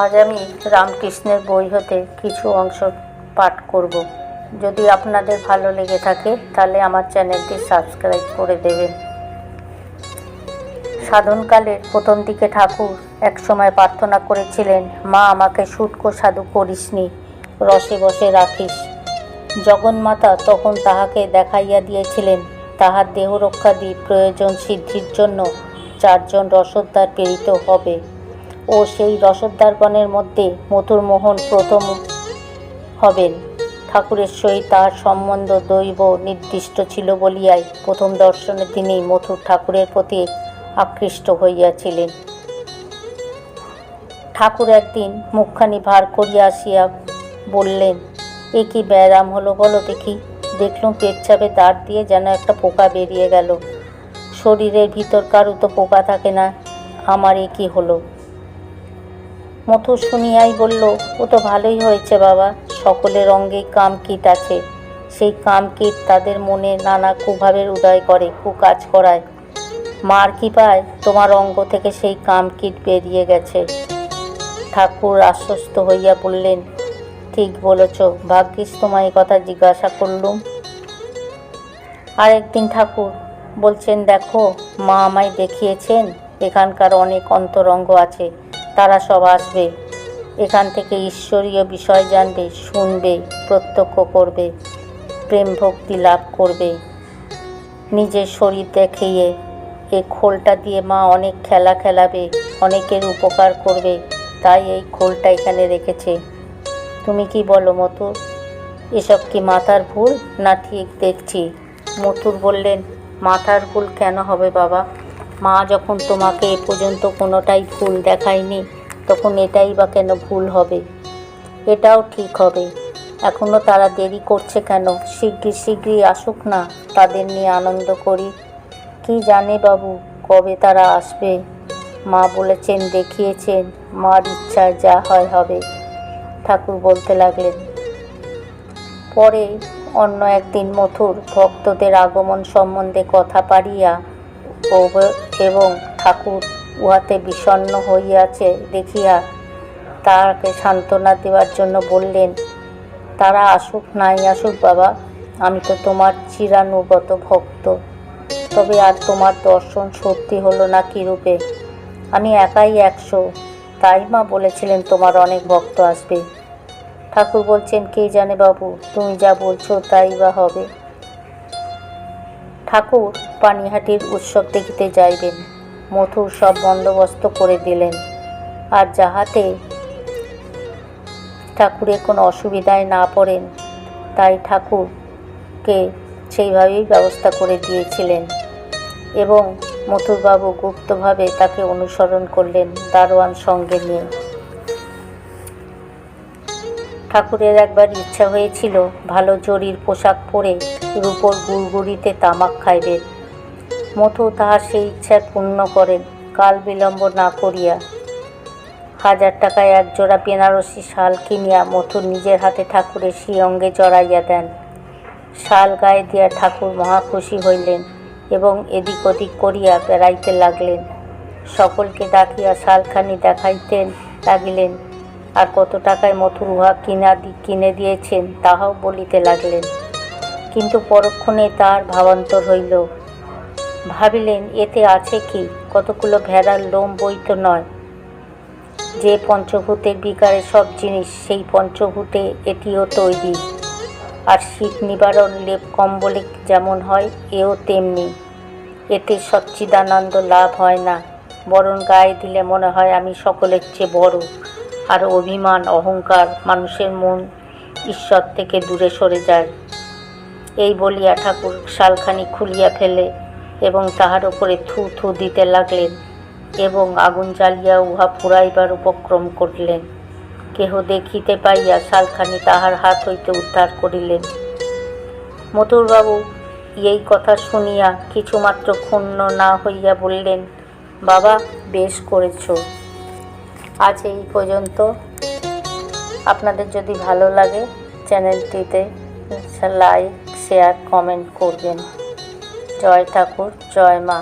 আজ আমি রামকৃষ্ণের বই হতে কিছু অংশ পাঠ করব। যদি আপনাদের ভালো লেগে থাকে, তাহলে আমার চ্যানেলটি সাবস্ক্রাইব করে দেবেন। সাধনকালের প্রথম দিকে ঠাকুর একসময় প্রার্থনা করেছিলেন, মা, আমাকে শুটকো সাধু করিসনি, রসে বসে রাখিস। জগন্মাতা তখন তাহাকে দেখাইয়া দিয়েছিলেন, তাহার দেহ রক্ষাদি প্রয়োজন সিদ্ধির জন্য চারজন রসদ্বার প্রেরিত হবে। ও সেই রসদ্বারগণের মধ্যে মথুরমোহন প্রথম হবেন। ঠাকুরের সহিত তাহার সম্বন্ধ দৈব নির্দিষ্ট ছিল বলিয়াই প্রথম দর্শনের দিনেই মথুর ঠাকুরের প্রতি আকৃষ্ট হইয়াছিলেন। ঠাকুর একদিন মুখখানি ভার করিয়া আসিয়া বললেন, এ কি ব্যায়াম হলো বলো দেখি। দেখলুম পেচ্ছাপে দাঁত দিয়ে যেন একটা পোকা বেরিয়ে গেল। শরীরের ভিতর কারু তো পোকা থাকে না। আমার এ কি হলো? মথুর শুনিয়াই বলল, ও তো ভালোই হয়েছে বাবা সকলের অঙ্গেই কাম কীট আছে। সেই কাম কীট তাদের মনে নানা কুভাবের উদয় করে, কুকাজ করায়। মার কি পায় তোমার অঙ্গ থেকে সেই কাম কীট বেরিয়ে গেছে। ঠাকুর আশ্বস্ত হইয়া বললেন, ঠিক বলেছ, ভাগ্যিস তোমায় কথা জিজ্ঞাসা করলুম। আরেকদিন ঠাকুর বলছেন, দেখো, মা আমায় দেখিয়েছেন, এখানকার অনেক অন্তরঙ্গ আছে। তারা সব আসবে। এখান থেকে ঈশ্বরীয় বিষয় জানবে, শুনবে, প্রত্যক্ষ করবে, প্রেম ভক্তি লাভ করবে। নিজের শরীর দেখিয়ে এ খোলটা দিয়ে মা অনেক খেলা খেলাবে, অনেকের উপকার করবে, তাই এই খোলটা এখানে রেখেছে। তুমি কি বলো মতুর এসব কি মাথার ভুল? না ঠিক দেখছি। মতুর বললেন, মাথার ভুল কেন হবে বাবা? মা যখন তোমাকে এ পর্যন্ত কোনোটাই ভুল দেখায়নি, তখন এটাই বা কেন ভুল হবে? এটাও ঠিক হবে। এখনও তারা দেরি করছে কেন? শিগগির, শিগগিরই আসুক না, তাদের নিয়ে আনন্দ করি। কি জানে বাবু, কবে তারা আসবে? মা বলেছেন, দেখিয়েছেন, মার ইচ্ছায় যা হয় হবে। ঠাকুর বলতে লাগলেন। পরে অন্য একদিন মথুর ভক্তদের আগমন সম্বন্ধে কথা পাড়িয়া ও- এবং ঠাকুর উহাতে বিষণ্ণ হইয়াছে দেখিয়া তাহাকে সান্ত্বনা দেওয়ার জন্য বললেন, তারা আসুক নাই, আসুক বাবা, আমি তো তোমার চিরানুগত ভক্ত। তবে আর তোমার দর্শন সত্যি হলো না কী রূপে আমি একাই একশো। তাই মা বলেছিলেন, তোমার অনেক ভক্ত আসবে। ঠাকুর বলছেন, কে জানে বাবু, তুমি যা বলছো তাই বা হবে। ঠাকুর পানিহাটির উৎসব দেখিতে যাইবেন। মথুর সব বন্দোবস্ত করে দিলেন। আর যাহাতে ঠাকুরের কোনো অসুবিধায় না পড়েন, তাই ঠাকুরকে সেইভাবেই ব্যবস্থা করে দিয়েছিলেন এবং মথুরবাবু গুপ্তভাবে তাকে অনুসরণ করলেন দারোয়ান সঙ্গে নিয়ে। ঠাকুরের একবার ইচ্ছা হয়েছিল ভালো জরির পোশাক পরে রূপোর গুড়গুড়িতে তামাক খাইবেন। মথু তাহার সেই ইচ্ছা পূর্ণ করেন কাল বিলম্ব না করিয়া। হাজার টাকায় এক জোড়া বেনারসি শাল কিনিয়া মথুর নিজের হাতে ঠাকুরের সেই অঙ্গে জড়াইয়া দেন। শাল গায়ে দিয়া ঠাকুর মহা খুশি হইলেন এবং এদিক ওদিক করিয়া বেড়াইতে লাগলেন। সকলকে ডাকিয়া শালখানি দেখাইতেন, লাগিলেন। আর কত টাকায় মথুর উহা কিনা কিনে দিয়েছেন, তাহাও বলিতে লাগলেন। কিন্তু পরক্ষণে তার ভাবান্তর হইল ভাবিলেন, এতে আছে কি? কতগুলো ভেড়ার লোম বইত নয়। যে পঞ্চভূতের বিকারে সব জিনিস, সেই পঞ্চভূতে এটিও তৈরি। আর শীত নিবারণ লেপ কম্বলে যেমন হয়, এও তেমনি। এতে সচ্চিদানন্দ লাভ হয় না। বরং গায়ে দিলে মনে হয় আমি সকলের চেয়ে বড়। আর অভিমান, অহংকার মানুষের মন ঈশ্বর থেকে দূরে সরে যায়। এই বলিয়া ঠাকুর শালখানি খুলিয়া ফেলে। এবং তাহার উপরে থু থু দিতে লাগলেন এবং আগুন জ্বালিয়া উহা পুরাইবার উপক্রম করলেন। কেহ দেখিতে পাইয়া শালখানি তাহার হাত হইতে উদ্ধার করিলেন। মথুরবাবু এই কথা শুনিয়া কিছুমাত্র ক্ষুণ্ণ না হইয়া বললেন, বাবা, বেশ করেছ। আজ এই পর্যন্ত। আপনাদের যদি ভালো লাগে চ্যানেলটিতে লাইক, শেয়ার, কমেন্ট করবেন। জয় ঠাকুর জয় মা।